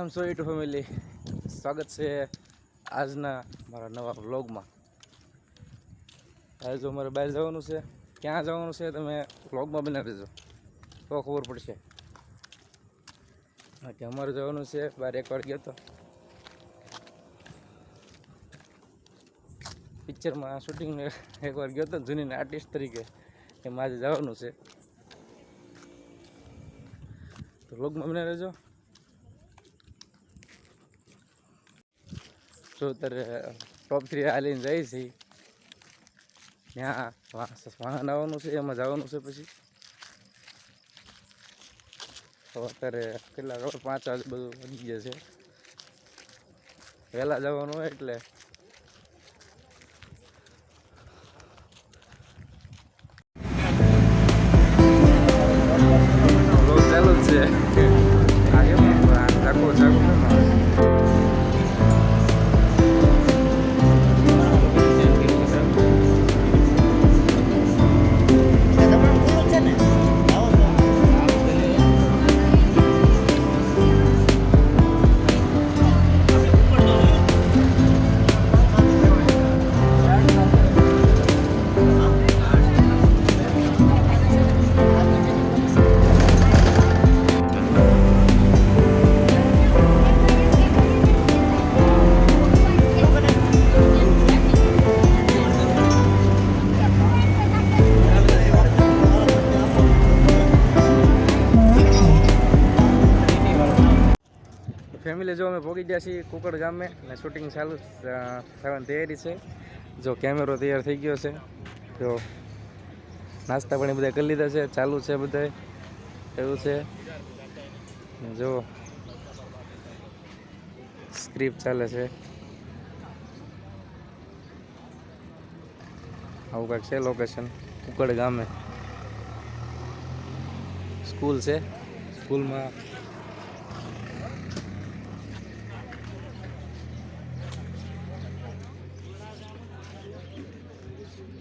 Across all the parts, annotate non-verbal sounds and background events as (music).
કેમ છો YouTube family. સ્વાગત છે આજના મારા નવા વ્લોગમાં. આજે જો મારે બહાર જવાનું છે. ક્યાં જવાનું છે તમે વ્લોગમાં બનાવી દેજો. તો ખબર પડશે. હા કે અમારે જવાનું છે બહાર એક વાર ગયો તો પિક્ચરમાં શૂટિંગ એકવાર ગયો તો જૂની આર્ટિસ્ટ તરીકે એમાં આજે જવાનું છે. તો વ્લોગમાં બનાવી રહેજો જો અત્યારે ટોપ થ્રી હાલીને જાય છે ત્યાં વાહન આવવાનું છે એમાં જવાનું છે પછી તો અત્યારે કેટલા રોડ પાંચ વાગે બધું વધી ગયા છે વહેલા જવાનું હોય એટલે ફેમિલી જો અમે પહોંચી ગયા છીએ કુકડ ગામે અને શૂટિંગ ચાલુ થવાની તૈયારી છે. જો કેમેરો તૈયાર થઈ ગયો છે જો નાસ્તા પાણી બધા કરી લીધા છે, ચાલુ છે બધા એવું છે. જો સ્ક્રિપ્ટ ચાલે છે. આવું કાંઈક છે લોકેશન કુકડ ગામે. સ્કૂલ છે. સ્કૂલમાં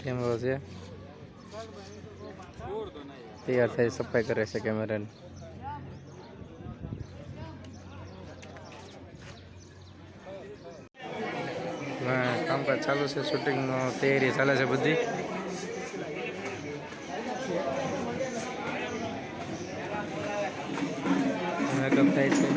કેમેરો છે? તૈયાર થઈ સફાઈ કરે છે કેમેરાની. કામકાજ ચાલુ છે, શૂટિંગનો તૈયારી ચાલે છે બધી મેકઅપ થાય છે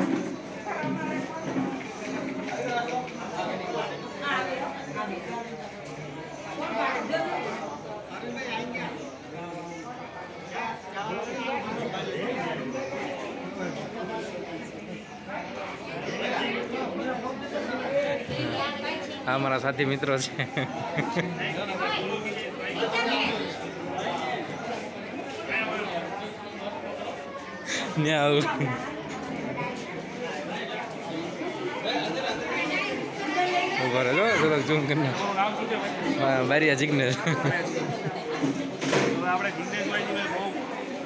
આ મારા સાથી મિત્રો છે. ઊભા રહેજો થોડોક ઝૂમ કરીને. બારીયા જિગ્નેશ. આપણે જિગ્નેશભાઈજીને બહુ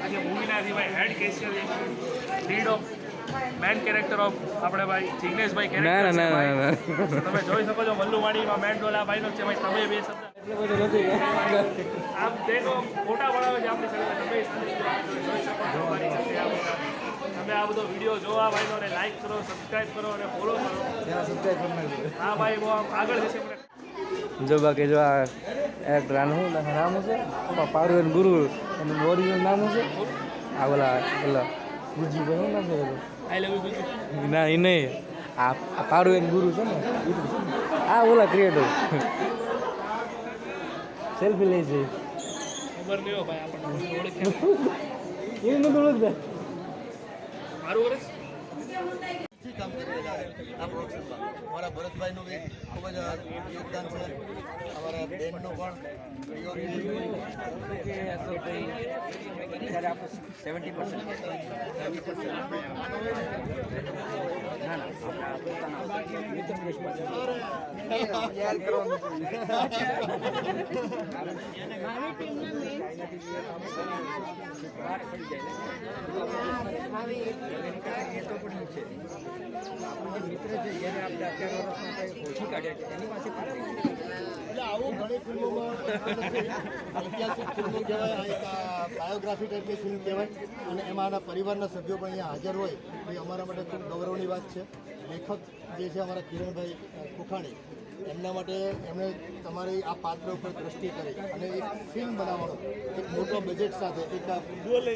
આજે મૂવીનાથી ભાઈ head cashier lead of main character of આપણે ભાઈ જિગ્નેશભાઈ ના ના કેરેક્ટર ના ના તમે જોઈ શકો છો વલ્લુમાણીમાં મેન ડોલા ભાઈનો છે ભાઈ. તમે બે શબ્દ એટલું બધું નથી આમ તેનો ફોટા બનાવે છે આપણી સાથે. તમે જોઈ શકો છો મારી સાથે આ તમે આ બધો વીડિયો જોવા ભાઈનો અને લાઈક કરો સબસ્ક્રાઇબ કરો અને ફોલો કરો. હા ભાઈ બહુ આમ આગળ જશે જો બાકી જો આ એક રાનું નામ છે પારુ ગુરુ એનું ઓરિજિનલ નામ છે આ ઓલા ઓલા ગુજી ભાઈ નામ છે? આઈ લવ યુ ના એ નહીં. આ આ પારુવેન ગુરુ છે ને. આ ઓલા ક્રિએટર સેલ્ફી લઈ છે ખબર નહીં ભાઈ આપણને ઓળખે. એ નથી ઓળખતા મારું વર્ષ કામ કરી રહ્યા છે આ પ્રોડક્શનમાં અમારા ભરતભાઈનું બી ખૂબ જ યોગદાન છે. અમારા બેનનું પણ સેવન્ટી છે. એની પાસે ઘણી ફિલ્મોમાં ઐતિહાસિક ફિલ્મો કહેવાય બાયોગ્રાફી ટાઈપની ફિલ્મ કહેવાય અને એમાં આના પરિવારના સભ્યો પણ અહીંયા હાજર હોય એ અમારા માટે ખૂબ ગૌરવની વાત છે. લેખક જે છે અમારા કિરણભાઈ કુખાણી એમના માટે એમણે તમારી આ પાત્ર ઉપર દ્રષ્ટિ કરી અને એક ફિલ્મ બનાવવાનો, એક મોટો બજેટ સાથે, એક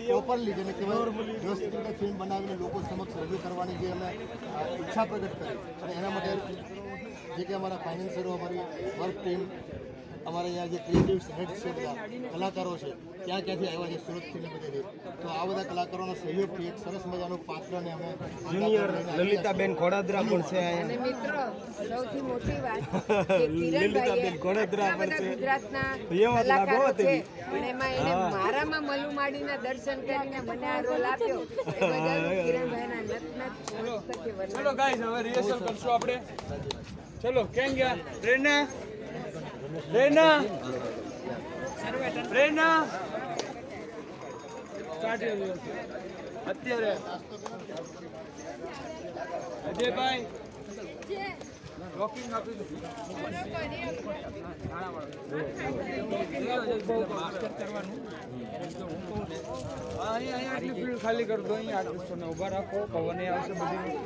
પ્રોપરલી જેને કહેવાય, વ્યવસ્થિત રીતે ફિલ્મ બનાવીને લોકો સમક્ષ રજૂ કરવાની જે એમને ઈચ્છા પ્રગટ કરી. અને એના માટે જે કે અમારા ફાઇનાન્સરો અમારી વર્ક ટીમ અમારા અહીંયા જે ક્રિએટિવ હેડ છે, બધા, કલાકારો છે ક્યાં ક્યાંથી આવ્યા છે સુરતથી ને બધેથી? તો આ બધા કલાકારોના સહયોગથી એક સરસ મજાનું પાત્રને અમે જુનિયર લલિતાબેન ખોડાદરા પણ છે અને મિત્ર સૌથી મોટી વાત (laughs) કે કિરણભાઈએ ગોળેદરા આટલા બધા ગુજરાતના લાગો છે પણ એમાં એને મારામાં મલુમાડીના દર્શન કરીને મને આ રોલ આપ્યો. (laughs) એ કિરણભાઈના નતનત ચલો ગાઈસ હવે રિહર્સલ કરશું આપણે. ચલો કેમ ગયા? રેના? રેના? પ્રેરણા સ્ટાર્ટ અત્યારે. અજયભાઈ. રોકિંગ આપી દો અહીંયા અહીંયા આટલી ખાલી કરી અહીંયા આર્ટિસ્ટોને ઊભા રાખો, પવન આવશે બધી.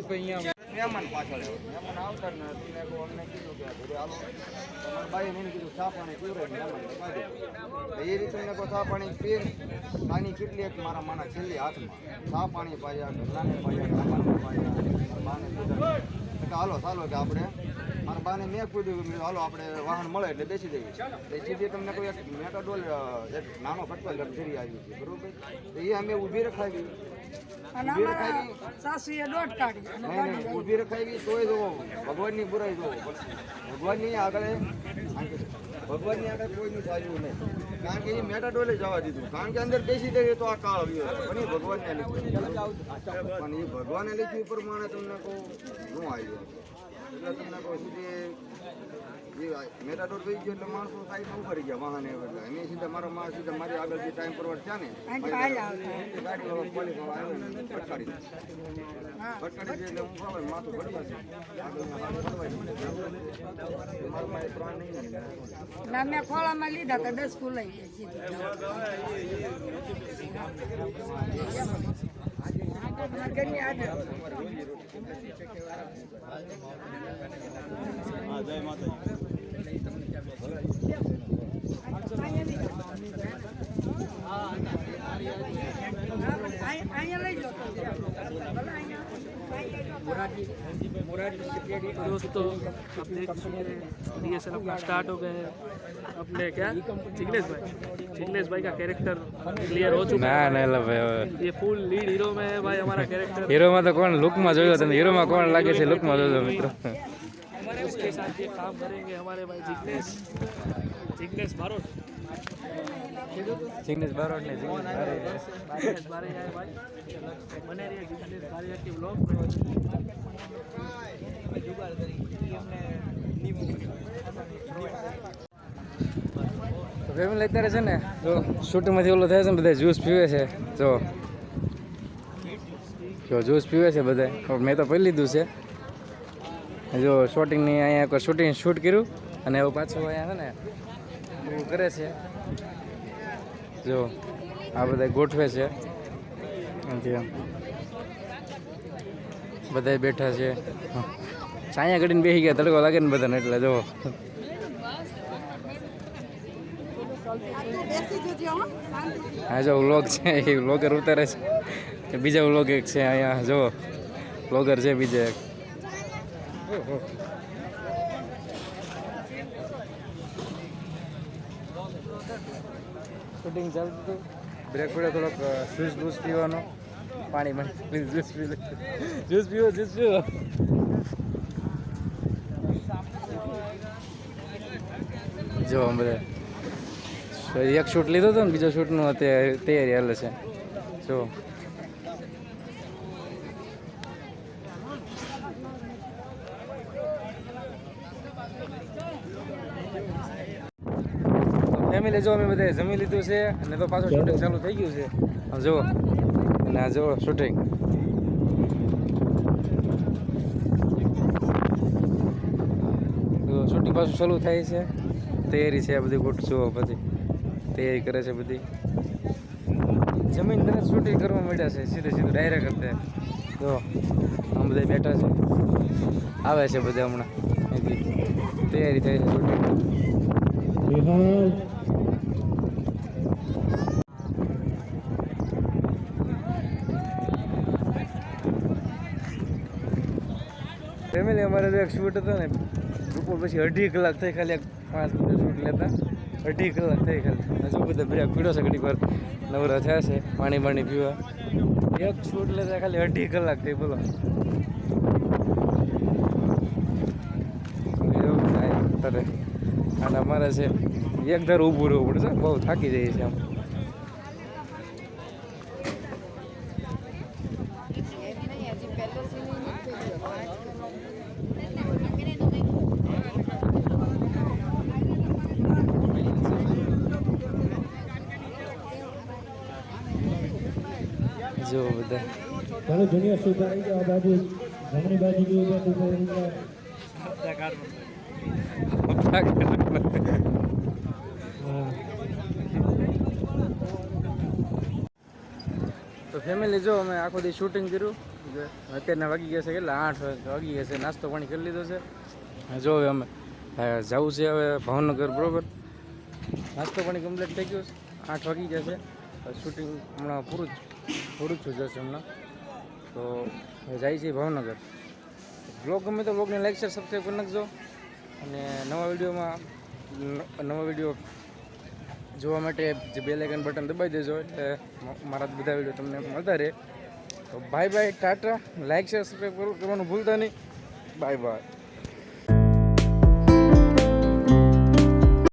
પછી અહીંયા. મહેમાન પાછળ મહેમાન આવતા જ તમે અમને કીધું કે ઘરે આવો. તમારા ભાઈ એને કીધું ચા પાણી પીવડે મહેમાન એ રીતે મેં કહો ચા પાણી પીએ પાણી કેટલી એક મારા માના છેલ્લી હાથમાં. ચા પાણી પાયા, ઘરનાને પાયા. મહેમાનને પાયા બાને હાલો ચાલો કે આપણે. મારા બાને મેં કીધું કે હાલો આપણે વાહન મળે એટલે બેસી દઈએ બેસી સીધી તમને કોઈ એક મેટાડોલ એક નાનો ફટકો લક્ઝરી આવી છે બરોબર? તો એ અમે ઊભી રખાવી. ઊભી રખાવી. તોય જોવો ભગવાનની બુરાઈ જોવો. ભગવાનની આગળ ભગવાનની આગળ કોઈનું ચાલ્યું નહીં. કારણ કે એ મેટાડોલે જવા દીધું. કારણ કે અંદર બેસી દઈએ તો આ કાળ આવ્યો પણ એ ભગવાનને લીધું. પણ એ ભગવાને લીધું પ્રમાણે તમને કહું શું આવ્યું એટલે તમને કહું સીધી એ મેટાડોર થઈ ગયો એટલે માણસો સાઈડમાં ઊભા રહી ગયા વાહન એટલે એની સીધા મારો માણસ સીધા મારી આગળ જે ટાઈમ પરવડ થયા ને ગાડી પોલીસ આવ્યો ને ફટકારી દીધો. ફટકારી દે એટલે હું ખબર માથું ભટકાશે આગળ માથું ભટકાય. મારા પાસે પ્રાણ નહીં ને. ના મેં ખોળામાં લીધા તો દસ ખુલાઈ दोस्तों आप देख चुके हैं रिहर्सल अपना स्टार्ट हो गए हैं अपने क्या जिग्नेश भाई जिग्नेश भाई का कैरेक्टर क्लियर हो चुका ના ના એટલે ભાઈ હવે है ये फुल लीड हीरो में है भाई हमारा कैरेक्टर હીરોમાં તો કોણ લુકમાં જોયો તમે હીરોમાં કોણ લાગે છે લુકમાં જોજો મિત્રો उसके साथ ये काम करेंगे हमारे भाई जिग्नेश जिग्नेश बारोट જિગ્નેશ બારોટ ને જિગ્નેશ બારે जिग्नेश बारे आए भाई बने रहिए जिग्नेश बारे के ब्लॉग તો ફેમિલી અત્યારે છે ને જો શૂટિંગમાંથી ઓલો થાય છે ને બધા જ્યુસ પીવે છે જો જો જ્યુસ પીવે છે બધા મેં તો પી લીધું છે જો શૂટિંગની અહીંયા કોઈ શૂટિંગ શૂટ કર્યું અને એવું પાછું અહીંયા છે ને એવું કરે છે. જો આ બધા ગોઠવે છે. બધા બેઠા છે. સાયા ઘડીને બેસી ગયા, તડકો લાગે ને બધાને એટલે જો. હા, જો વ્લોગ છે, એ વ્લોગર ઉતારે છે. બીજા વ્લોગ એક છે અહીંયા, જો. વ્લોગર છે બીજા એક. શૂટિંગ ચાલતું હતું. બ્રેક પડ્યો, થોડોક જ્યુસ બ્યુસ પીવાનો. પાણી પાણી જ્યુસ પી જ્યુસ પીવો જ્યુસ પીવો. જો બધા એક શૂટ લીધો હતો ને, બીજો શૂટનું અત્યારે તૈયારી હાલે છે. જો. ફેમિલી જો અમે બધા જમી લીધું છે અને તો પાછું શૂટિંગ ચાલુ થઈ ગયું છે. જુઓ. અને આ જુઓ શૂટિંગ શૂટિંગ પાછું ચાલુ થાય છે. તૈયારી છે આ બધી ગોટ જુઓ પછી તૈયારી કરે છે બધી. જમીન તરત શૂટિંગ કરવા માંડ્યા છે, સીધે સીધું ડાયરેક્ટ કરતા જો, આમ બધા બેઠા છે. આવે છે બધા હમણાં. તૈયારી થાય છે શૂટિંગ ફેમિલી અમારે તો એક શૂટ હતો ને, બપોર પછી અઢી કલાક થઈ ખાલી એક પાંચ મિનિટ શૂટ લેતા. અઢી કલાક થઈ ખાલી. હજુ બધા બ્રેક પીડો છે ઘડીક વાર. નવરા થયા છે, પાણી પાણી પીવા. એક શૂટ લેતા ખાલી અઢી કલાક થઈ બોલો. એવું થાય અને અમારે છે, એક ધર ઊભું રહેવું પડશે બહુ થાકી જઈએ છે આમ. જો બધા. બાજુ જમણી બાજુ તો ફેમિલી જો અમે આખો દી શૂટિંગ કર્યું. અત્યારના વાગી ગયા છે કેટલા? આઠ વાગી ગયા છે. નાસ્તો પાણી કરી લીધો છે. જો હવે અમે જવું છે હવે ભાવનગર, બરોબર? નાસ્તો પાણી કમ્પ્લીટ થઈ ગયો છે. આઠ વાગી ગયા છે. શૂટિંગ હમણાં પૂરું જ પૂરું જ જશે હમણાં. તો જાય છે ભાવનગર. બ્લોગ ગમે તો બ્લોગને લાઈક શેર સબસ્ક્રાઈબ કરી નાખજો. અને નવા વિડીયોમાં નવા વીડિયો જોવા માટે જે બે આઇકન બટન દબાવી દેજો એટલે મારા બધા વીડિયો તમને મળતા રહે. તો bye bye tata like share subscribe કરવાનું ભૂલતા નહીં. Bye bye